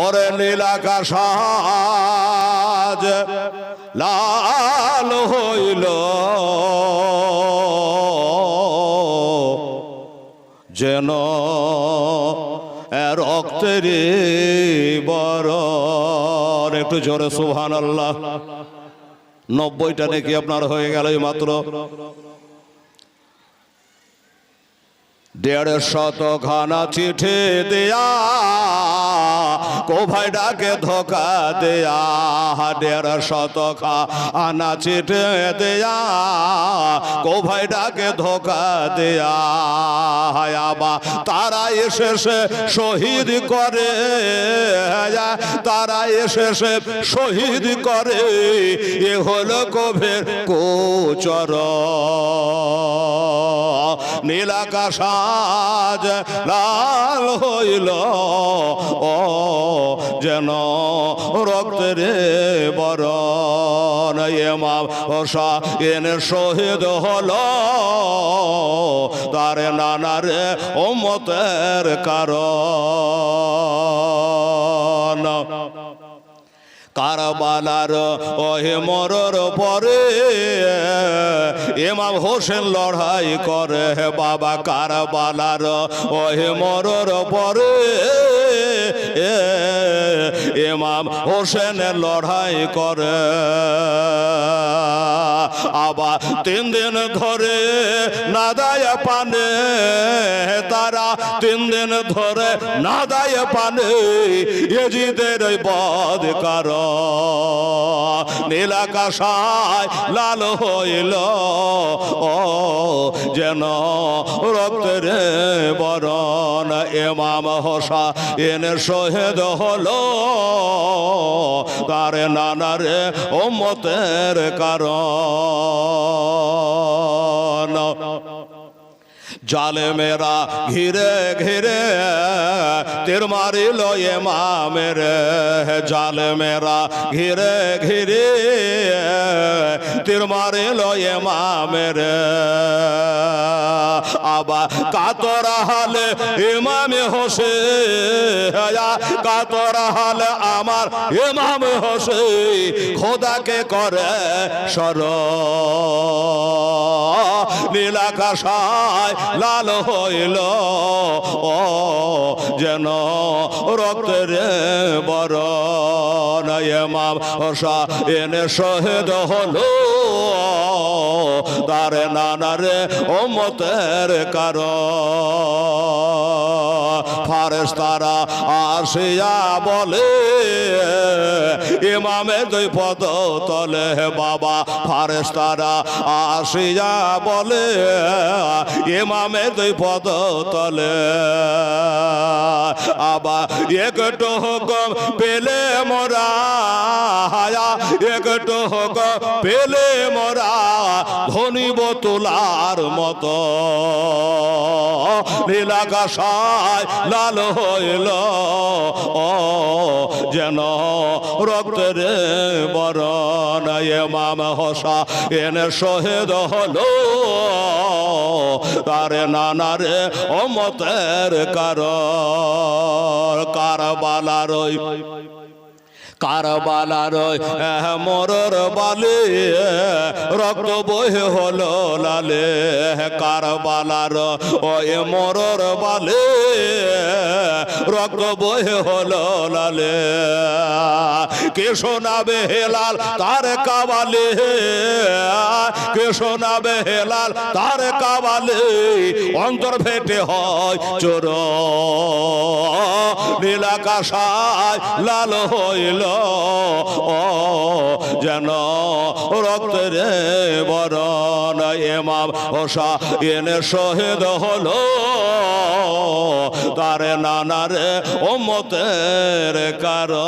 ওরে নীলাকা সাজ লাল হইল যেন রক্তের বর একটু জোরে সুহান আল্লাহ নব্বইটা নাকি আপনার হয়ে গেল মাত্র। দেড় শত খানা চিঠি দেয়া কোভাই ডাকে ধোকা দেয়া দেড় শত খানা চিঠি দেয়া কোভাই ডাকে ধোকা দেয়া। আবা, তারা এসে শহীদ করে, তারা এসে শহীদ করে, এ হলো কভের কোচর নীলাকাশাজ লাল হইল। ও যেন রক্তের বরণ। এমা হোসা এনে শহীদ হল। তার নানার ওমতের কারণ। কারবালার, ওহে মরর পরে ইমাম হোসেন লড়াই করে বাবা কারবালার, ওহে মরর পরে ইমাম হোসেন লড়াই করে। আবার তিন দিন ধরে নাদায় পানে, তারা তিন দিন ধরে নাদায় পানে, এজিদের বদ কার নীলাকাশায় লাল হইল, ও যেন রক্তের বরণ এমাম হোসা এনে শহীদ হলো। তার নানারে ওমতের কারণ। No. জালে মেরা ঘিরে ঘিরে, তীর মারিল এমামের জালে মেরা ঘিরে ঘিরে, তীর মারিল এমামের আবা কাতরা হালে ইমামে হোসে কাতরা হালে আমার ইমাম হোসে খোদাকে করে সর নীলাকাশায় লাল হইল, ও যেন রক্তের বড় এমাম হোসা এনে শহীদ হলো, তার নানারে ওমতের কারণ। ফারেস তারা আসিয়া বলে, ইমামে দুই পদ তলে বাবা ফারেস তারা আসিয়া বলে, ইমামে দুই পদ তলে। আবার একটু হুকুম পেলে মোরা হায়া, একটু হুকুম পেলে মোরা ধনিব তোলার মতো। নীলাকাশায় লাল হইল। ও, যেন রক্তের বরণ এমাম হসা এনে শহীদ হলো। তারে নানারে অমতের কার কারবালার কারবালার মরর বালে রক্ত বহে হলো লালে কারবালার, ওই মরর বালে। রক্ত বহে হলো লালে। কে শোনাবে হেলাল তার কাবালে? কে শোনাবে হেলাল তার কাবালে? অন্তর ফেটে হয় চোর। নীলাকাশায় লাল হইল, ও যেন রক্তের বরণ এমাম ওষা এনে শহীদ হলো। তার নানারে ওমতের কারণ।